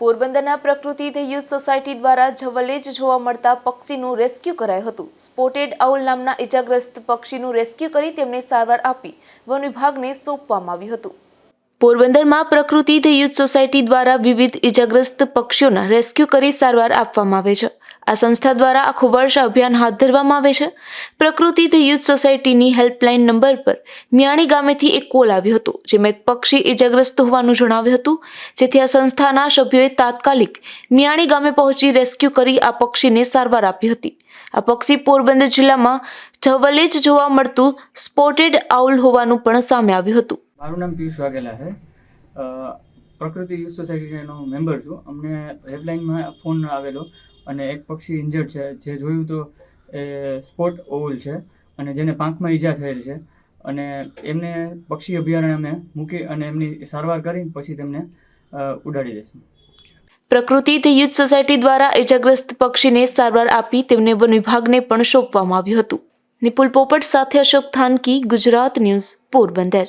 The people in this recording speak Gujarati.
પોરબંદરના પ્રકૃતિ ધ યુથ સોસાયટી દ્વારા જવલેજ જોવા મળતા પક્ષીનું રેસ્ક્યુ કરાયું હતું. સ્પોટેડ આઉલ નામના ઇજાગ્રસ્ત પક્ષીનું રેસ્ક્યુ કરી તેમને સારવાર આપી વન વિભાગને સોંપવામાં આવ્યું હતું. પોરબંદરમાં પ્રકૃતિ ધ યુથ સોસાયટી દ્વારા વિવિધ ઇજાગ્રસ્ત પક્ષીઓના રેસ્ક્યુ કરી સારવાર આપવામાં આવે છે. આ સંસ્થા દ્વારા આખું વર્ષ અભિયાન હાથ ધરવામાં આવે છે. પ્રકૃતિ ધ યુથ સોસાયટીની હેલ્પલાઇન નંબર પર મિયાણી ગામેથી એક કોલ આવ્યો હતો, જેમાં એક પક્ષી ઇજાગ્રસ્ત હોવાનું જણાવ્યું હતું. જેથી આ સંસ્થાના સભ્યોએ તાત્કાલિક મિયાણી ગામે પહોંચી રેસ્ક્યુ કરી આ પક્ષીને સારવાર આપી હતી. આ પક્ષી પોરબંદર જિલ્લામાં જવલે જ જોવા મળતું સ્પોટેડ આઉલ હોવાનું પણ સામે આવ્યું હતું. મારું નામ પિયુષ વાઘેલા છે. પ્રકૃતિ યુથ સોસાયટીનો મેમ્બર છું. અમને હેલ્પલાઇનમાં ફોન આવેલો અને એક પક્ષી ઇન્જર્ડ છે. જે જોયું તો એ સ્પોટ ઓવલ છે અને જેને પાંખમાં ઈજા થયેલ છે. અને એમને પક્ષી અભયારણ્ય અમે મૂકી અને એમની સારવાર કરી પછી તેમને ઉડાડી દઈશું. પ્રકૃતિ યુથ સોસાયટી દ્વારા ઇજાગ્રસ્ત પક્ષીને સારવાર આપી તેમને વન વિભાગને પણ સોંપવામાં આવ્યું હતું. નિપુલ પોપટ સાથે અશોક થાનકી, ગુજરાત ન્યૂઝ, પોરબંદર.